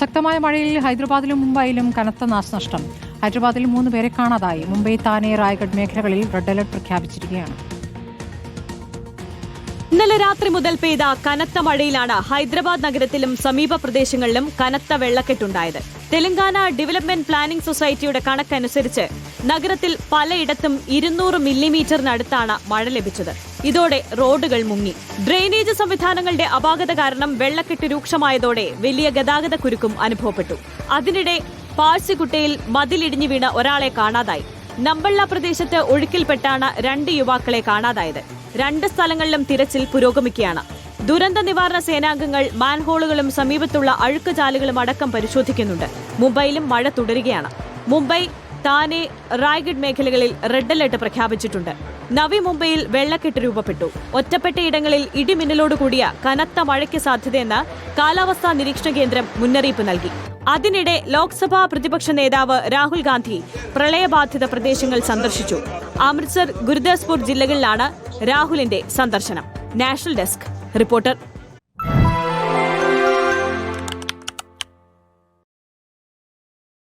ശക്തമായ മഴയിൽ ഹൈദരാബാദിലും മുംബൈയിലും കനത്ത നാശനഷ്ടം. ഹൈദരാബാദിൽ മൂന്ന് പേരെ കാണാതായി. മുംബൈ താനെ റായ്ഗഡ് മേഖലകളിൽ റെഡ് അലർട്ട് പ്രഖ്യാപിച്ചിരിക്കുകയാണ്. ഇന്നലെ രാത്രി മുതൽ പെയ്ത കനത്ത മഴയിലാണ് ഹൈദരാബാദ് നഗരത്തിലും സമീപ പ്രദേശങ്ങളിലും കനത്ത വെള്ളക്കെട്ടുണ്ടായത്. തെലങ്കാന ഡെവലപ്മെന്റ് പ്ലാനിംഗ് സൊസൈറ്റിയുടെ കണക്കനുസരിച്ച് നഗരത്തിൽ പലയിടത്തും ഇരുന്നൂറ് മില്ലിമീറ്ററിനടുത്താണ് മഴ ലഭിച്ചത്. ഇതോടെ റോഡുകൾ മുങ്ങി. ഡ്രെയിനേജ് സംവിധാനങ്ങളുടെ അപാകത കാരണം വെള്ളക്കെട്ട് രൂക്ഷമായതോടെ വലിയ ഗതാഗത കുരുക്കും അനുഭവപ്പെട്ടു. അതിനിടെ പാഴ്സിക്കുട്ടയിൽ മതിലിടിഞ്ഞു വീണ ഒരാളെ കാണാതായി. നമ്പള്ള പ്രദേശത്ത് ഒഴുക്കിൽപ്പെട്ടാണ് രണ്ട് യുവാക്കളെ കാണാതായത്. രണ്ട് സ്ഥലങ്ങളിലും തിരച്ചിൽ പുരോഗമിക്കുകയാണ്. ദുരന്ത നിവാരണ സേനാംഗങ്ങൾ മാൻഹോളുകളും സമീപത്തുള്ള അഴുക്കുചാലുകളും അടക്കം പരിശോധിക്കുന്നുണ്ട്. മുംബൈയിലും മഴ തുടരുകയാണ്. മുംബൈ താനെ റായ്ഗഡ് മേഖലകളിൽ റെഡ് അലർട്ട് പ്രഖ്യാപിച്ചിട്ടുണ്ട്. നവി മുംബൈയിൽ വെള്ളക്കെട്ട് രൂപപ്പെട്ടു. ഒറ്റപ്പെട്ടയിടങ്ങളിൽ ഇടിമിന്നലോട് കൂടിയ കനത്ത മഴയ്ക്ക് സാധ്യതയെന്ന് കാലാവസ്ഥാ നിരീക്ഷണ കേന്ദ്രം മുന്നറിയിപ്പ് നൽകി. അതിനിടെ ലോക്സഭാ പ്രതിപക്ഷ നേതാവ് രാഹുൽ ഗാന്ധി പ്രളയബാധിത പ്രദേശങ്ങൾ സന്ദർശിച്ചു. അമൃത്സർ ഗുരുദാസ്പൂർ ജില്ലകളിലാണ് രാഹുലിന്റെ സന്ദർശനം. National desk reporter